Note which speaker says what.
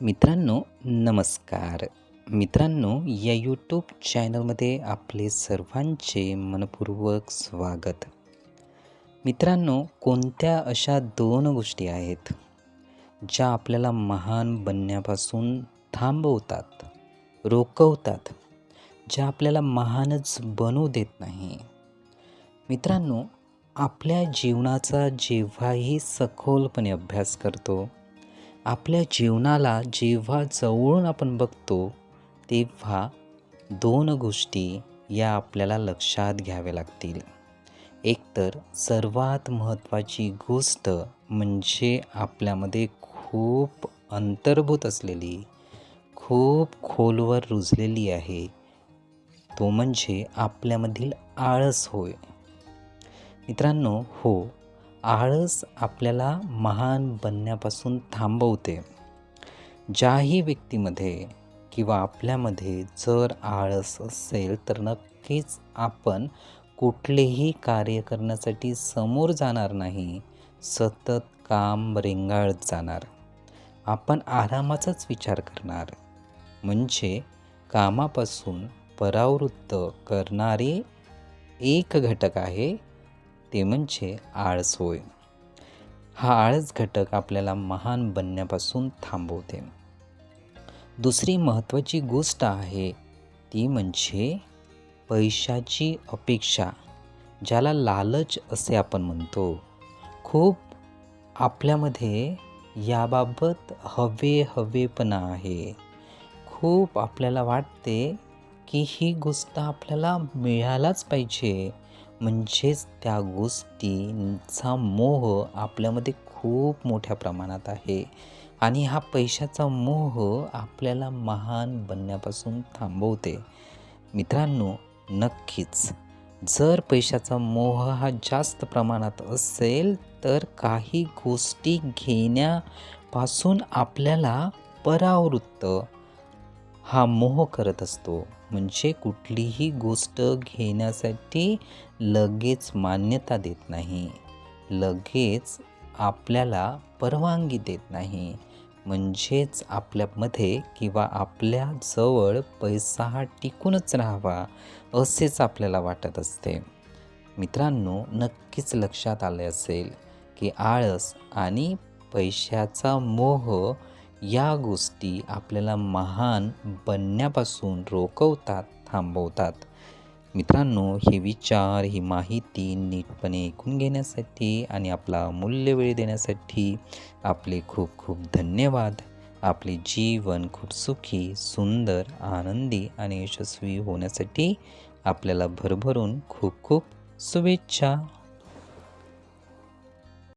Speaker 1: मित्रांनो नमस्कार. मित्रांनो या यूट्यूब चॅनलमध्ये आपले सर्वांचे मनपूर्वक स्वागत. मित्रांनो कोणत्या अशा दोन गोष्टी आहेत ज्या आपल्याला महान बनण्यापासून थांबवतात रोखवतात ज्या आपल्याला महानच बनवू देत नाही? मित्रांनो आपल्या जीवनाचा जेव्हाही सखोलपणे अभ्यास करतो आपल्या जीवनाला जेव्हा जवळून आपण बघतो तेव्हा दोन गोष्टी या आपल्याला लक्षात घ्याव्या लागतील. एकतर सर्वात महत्त्वाची गोष्ट म्हणजे आपल्यामध्ये खूप अंतर्भूत असलेली खूप खोलवर रुजलेली आहे. तो म्हणजे आपल्यामधील आळस होय. मित्रांनो हो आळस आपल्याला महान बनण्यापासून थांबवते. ज्याही व्यक्तीमध्ये किंवा आपल्यामध्ये जर आळस असेल तर नक्कीच आपण कुठलेही कार्य करण्यासाठी समोर जाणार नाही सतत काम रेंगाळत जाणार. आपण आरामाचाच विचार करणार. म्हणजे कामापासून परावृत्त करणारे एक घटक आहे ते म्हणजे आळस होय. हा आळस घटक आपल्याला महान बनण्यापासून थांबवते. दुसरी महत्त्वाची गोष्ट आहे ती म्हणजे पैशाची अपेक्षा ज्याला लालच असे आपण म्हणतो. खूप आपल्यामध्ये याबाबत हवे हवेपणा आहे. खूप आपल्याला वाटते की ही गोष्ट आपल्याला मिळालाच पाहिजे. म्हणजेच त्या गोष्टींचा मोह आपल्यामध्ये खूप मोठ्या प्रमाणात आहे. आणि हा पैशाचा मोह आपल्याला महान बनण्यापासून थांबवते. मित्रांनो नक्कीच. जर पैशाचा मोह हा जास्त प्रमाणात असेल तर काही गोष्टी घेण्यापासून आपल्याला परावृत्त हा मोह करत असतो. म्हणजे कुठलीही गोष्ट घेण्यासाठी लगेच मान्यता देत नाही. लगेच आपल्याला परवानगी देत नाही. म्हणजेच आपल्यामध्ये किंवा आपल्याजवळ पैसा हा टिकूनच राहावा असेच आपल्याला वाटत असते. मित्रांनो नक्कीच लक्षात आले असेल की आळस आणि पैशाचा मोह या गोष्टी आपल्याला महान बनण्यापासून रोखवतात थांबवतात. मित्रांनो हे विचार ही माहिती नीटपणे ऐकून घेण्यासाठी आणि आपला मूल्य वेळ देण्यासाठी आपले खूप खूप धन्यवाद. आपले जीवन खूप सुखी सुंदर आनंदी आणि यशस्वी होण्यासाठी आपल्याला भरभरून खूप खूप शुभेच्छा.